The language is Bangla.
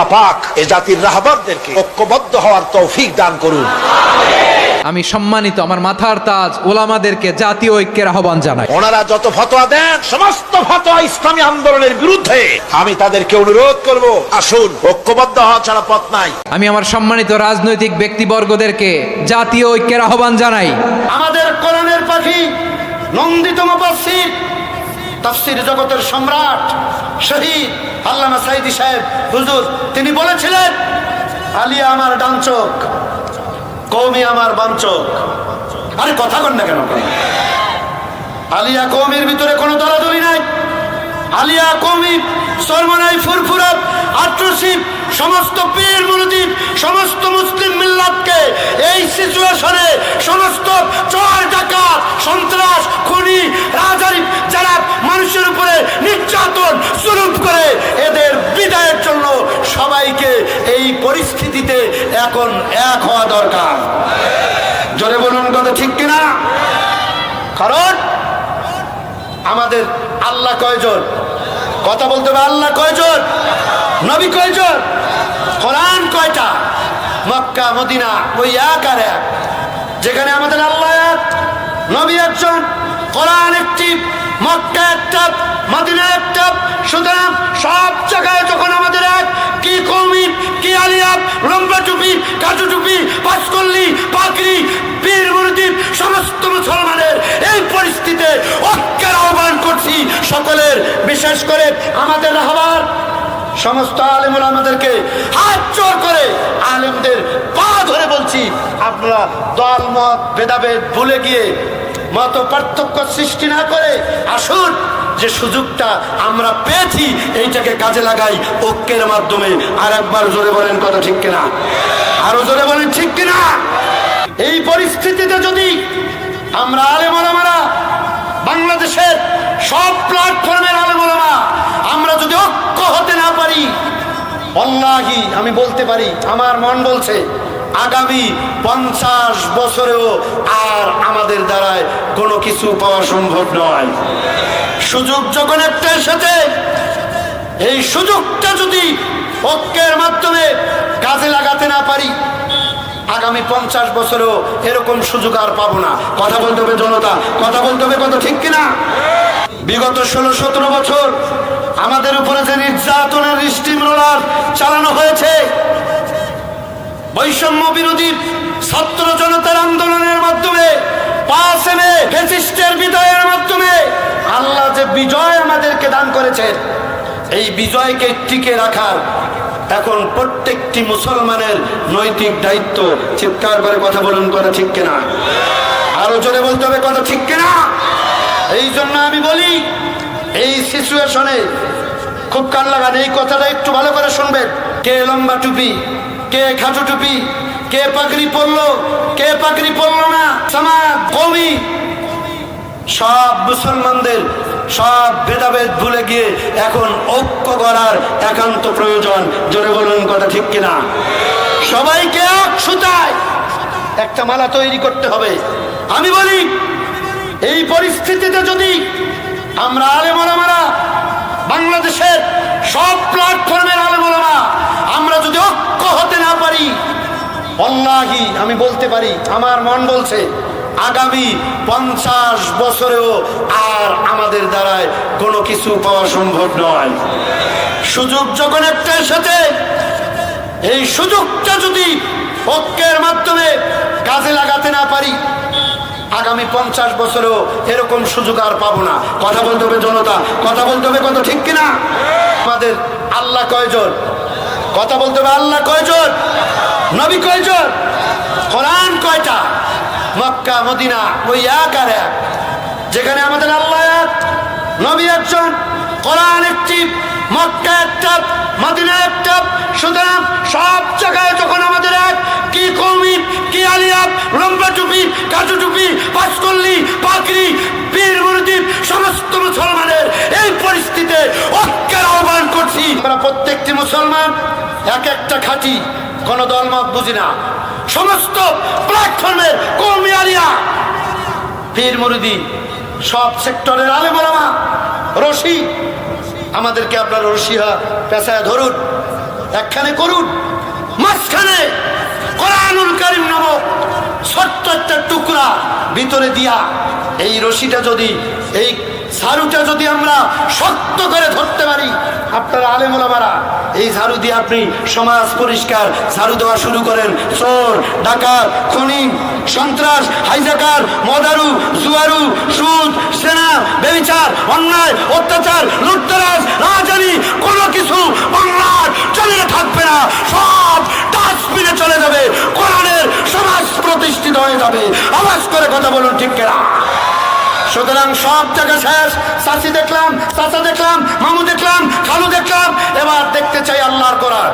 আল্লাহ পাক এ জাতির রাহবারদেরকে ঐক্যবদ্ধ হওয়ার তৌফিক দান করুন। আমি সম্মানিত আমার মাথার তাজ ওলামাদেরকে জাতীয় ঐক্যের আহ্বান জানাই। ওনারা যত ফতোয়া দেন সমস্ত ফতোয়া ইসলামী আন্দোলনের বিরুদ্ধে আমি তাদেরকে অনুরোধ করব আসুন ঐক্যবদ্ধ হওয়া ছাড়া পথ নাই। আমি আমার সম্মানিত রাজনৈতিক ব্যক্তিবর্গদেরকে জাতীয় ঐক্যের আহ্বান জানাই। আমাদের কোরআনের পাখি নন্দিত মুফাসসির তাফসীর জগতের সম্রাট শহীদ আল্লামা সাইদি সাহেব, হুজুর, তিনি বলেছিলেন আলিয়া আমার কৌমি আমার বাঞ্চক আরে কথা না কেন? আলিয়া কৌমির ভিতরে কোনো দলাদলি নাই। আলিয়া কৌমি সমস্ত পীর মুরুদ্দিন, সমস্ত মুসলিম মিল্লাতকে এই সিচুয়েশনে সমস্ত চর ডাকাত, সন্ত্রাস, খুনি রাজারি যারা মানুষের উপরে নির্যাতন সুরূপ করে এদের বিদায়ের জন্য সবাইকে এই পরিস্থিতিতে এখন এক হওয়া দরকার। জোরে বলুন, কথা ঠিক কিনা? কারণ আমাদের আল্লাহ কয়জন? কথা বলতে হবে আল্লাহ কয়জন? নবী কয়জন? কোরআন কয়টা? মক্কা, মদিনা, ওই এক আর এক। যেখানে আমাদের আল্লাহ এক, নবী একজন, কোরআন একটি, মক্কা একটা মদিনা একটা সুতরাং সব জায়গায় যখন আমাদের কি কৌমি, কি আলিয়াব লম্বা টুপি, কাজু টুপি, পাঁচকল্লি পাকড়ি পীর মুরদিন সমস্ত মুসলমানের এই পরিস্থিতিতে ঐক্যের আহ্বান করছি সকলের, বিশেষ করে আমাদের রাহবার সমস্ত আলেমুল আমাদেরকে হাত জোর করে আলেমদের পা ধরে বলছি, আপনারা দল, মত, ভেদাভেদ ভুলে গিয়ে মত পার্থক্য সৃষ্টি না করে আসুন। যে সুযোগটা আমরা পেয়েছি, এইটাকে কাজে লাগাই ঐক্যের মাধ্যমে। আর একবার জোরে বলেন কথা ঠিক কিনা? আরও জোরে বলেন ঠিক কিনা? এই পরিস্থিতিতে যদি আমরা আলেমারা বাংলাদেশের সব প্ল্যাটফর্মের আলেমারা আমরা যদি ঐক্য হতে না পারি অল্লাহি আমি বলতে পারি, আমার মন বলছে আগামী পঞ্চাশ বছরেও আর আমাদের দ্বারায় কোনো কিছু পাওয়া সম্ভব নয়। সুযোগ যখন একটা এসেছে, এই সুযোগটা যদি ঐক্যের মাধ্যমে কাজে লাগাতে না পারি, আগামী পঞ্চাশ বছরেও এরকম সুযোগ আর পাবো না। কথা বলতে হবে জনতা, কথা বলতে হবে কত ঠিক কিনা? বিগত ষোলো সতেরো বছর আমাদের উপরে যে নির্যাতনের স্টিম রোলার চালানো হয়েছে বৈষম্য বিরোধী ছাত্র জনতার আন্দোলনের মাধ্যমে পাঁচ এমে ফেসিস্টের বিজয়ের মাধ্যমে আল্লাহ যে বিজয় আমাদেরকে দান করেছেন, এই বিজয়কে টিকে রাখার এখন প্রত্যেকটি মুসলমানের নৈতিক দায়িত্ব চিৎকার করে কথা বলুন কথা ঠিক কিনা? আরও জোরে বলতে হবে কথা ঠিক কিনা? এই জন্য আমি বলি, এই সিচুয়েশনে খুব কান লাগান, এই কথাটা একটু ভালো করে শুনবেন। কে লম্বা টুপি? কে খাটু টুপি? কে পাগড়ি পরলো? কে পাগড়ি পরলো না? সমাজ কমি সব মুসলমানদের, সব ভেদাভেদ ভুলে গিয়ে এখন ঐক্য করার একান্ত প্রয়োজন। জোরে বলুন কথা ঠিক কিনা? সবাইকে এক সুতায়। একটা মালা তৈরি করতে হবে। আমি বলি, এই পরিস্থিতিতে যদি আমরা আলেমরা বাংলাদেশের সব প্ল্যাটফর্মের আলেমরা আমরা যদি ঐক্য হতে না পারি অল্লাহি আমি বলতে পারি, আমার মন বলছে, আগামী পঞ্চাশ বছরেও আর আমাদের দ্বারায় কোনো কিছু পাওয়া সম্ভব নয়। সুযোগ যখন একটা এসেছে, এই সুযোগটা যদি ঐক্যের মাধ্যমে কাজে লাগাতে না পারি আগামী পঞ্চাশ বছরেও এরকম সুযোগ আর পাবো না। কথা বলতে হবে জনতা, কথা বলতে হবে কত ঠিক কিনা? আমাদের আল্লাহ কয়জন? কথা বলতে হবে আল্লাহ কয়জন? নবী কয়জন? কোরআন কয়টা? মক্কা, মদিনা, ওই এক আর এক। যেখানে আমাদের আল্লাহ এক, নবী একজন, কোরআন একটি, মক্কা একটা মদিনা একটা সুতরাং সব জায়গায় যখন আমাদের লম্বা সমস্ত মুসলমানের এই পরিস্থিতিতে করছি। প্রত্যেকটি মুসলমান এক একটা খাঁটি বুঝি না। সমস্ত সব সেক্টরের রশি, আমাদেরকে আপনার পেশায় ধরুন, একখানে করুন, মাঝখানে টুকরা ভিতরে দিয়া এই রশিটা যদি, এই ঝাড়ুটা যদি আমরা শক্ত করে ধরতে পারি, আপনারা আলেমোলামারা, এই ঝাড়ু দিয়ে আপনি সমাজ পরিষ্কার ঝাড়ু দেওয়া শুরু করেন। চোর, ডাকাত, খনি, সন্ত্রাস, হাইজাকার, মদারু, জুয়ারু, সুদ, সেনা, বেবিচার, অন্যায়, অত্যাচার, লুটতরাজ, রাজানি, কোনো কিছু বাংলার চলে থাকবে না। সব ডাস্টবিনে চলে যাবে। সমাজ প্রতিষ্ঠিত হয়ে যাবে। আওয়াজ করে কথা বলুন, ঠিক কেনা? সুতরাং সব জায়গা শেষ চাষি দেখলাম চাচা দেখলাম, মামু দেখলাম, খালু দেখলাম, এবার দেখতে চাই আল্লাহর কোরআন।